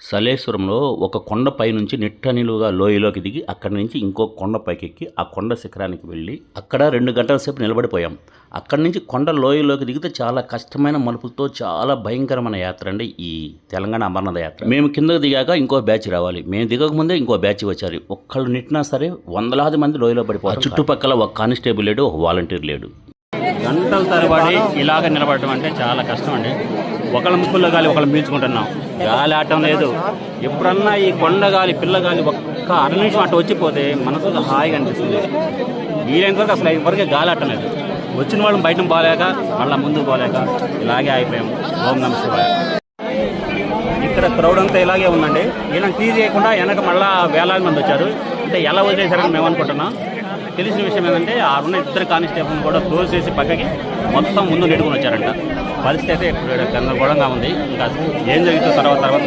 సలేశ్వరంలో ఒక కొండపై నుంచి నిట్టనిలుగా లోయలోకి దిగి అక్కడి నుంచి ఇంకో కొండ పైకెక్కి ఆ కొండ శిఖరానికి వెళ్ళి అక్కడ రెండు గంటల సేపు నిలబడిపోయాం. అక్కడి నుంచి కొండ లోయలోకి దిగితే చాలా కష్టమైన మలుపులతో చాలా భయంకరమైన యాత్ర అండి ఈ తెలంగాణ అమర్నాథ యాత్ర. మేము కిందకు దిగాక ఇంకో బ్యాచ్ రావాలి. మేము దిగక ముందే ఇంకో బ్యాచ్ వచ్చారు. ఒక్కళ్ళు నిట్టినా సరే వందలాది మంది లోయలో పడిపోయారు చుట్టుపక్కల ఒక కానిస్టేబుల్ లేడు ఒక వాలంటీర్ లేడు. గంటల తరబడి ఇలాగ నిలబడటం అంటే చాలా కష్టం అండి. ఒకళ్ళ ముక్కుల్లో గాలి ఒకళ్ళు పీల్చుకుంటున్నాం. గాలి ఆటం లేదు. ఎప్పుడన్నా ఈ కొండ గాలి పిల్ల గాలి ఒక్క అర నిమిషం అటు వచ్చిపోతే మనసు హాయిగా అనిపిస్తుంది. వీలైనంత వరకు అసలు ఎవరికి గాలి ఆటం లేదు. వచ్చిన వాళ్ళం బయట పోలేక మళ్ళీ ముందుకు పోలేక ఇలాగే అయిపోయాం ఓం నమ శివాయ. ఇక్కడ క్రౌడ్ అంతా ఇలాగే ఉందండి. వీళ్ళని క్లీజ్ చేయకుండా వెనక మళ్ళీ వేలాది మంది వచ్చారు. అంటే ఎలా వదిలేశారని మేము అనుకుంటున్నాం. తెలిసిన విషయం ఏంటంటే ఆ ఉన్న ఇద్దరు కానిస్టేబుల్ కూడా క్లోజ్ చేసి పక్కకి మొత్తం ముందు నెట్టుకుని వచ్చారంట. పరిస్థితి అయితే గందరగోళంగా ఉంది. ఇంకా ఏం జరిగితే తర్వాత తర్వాత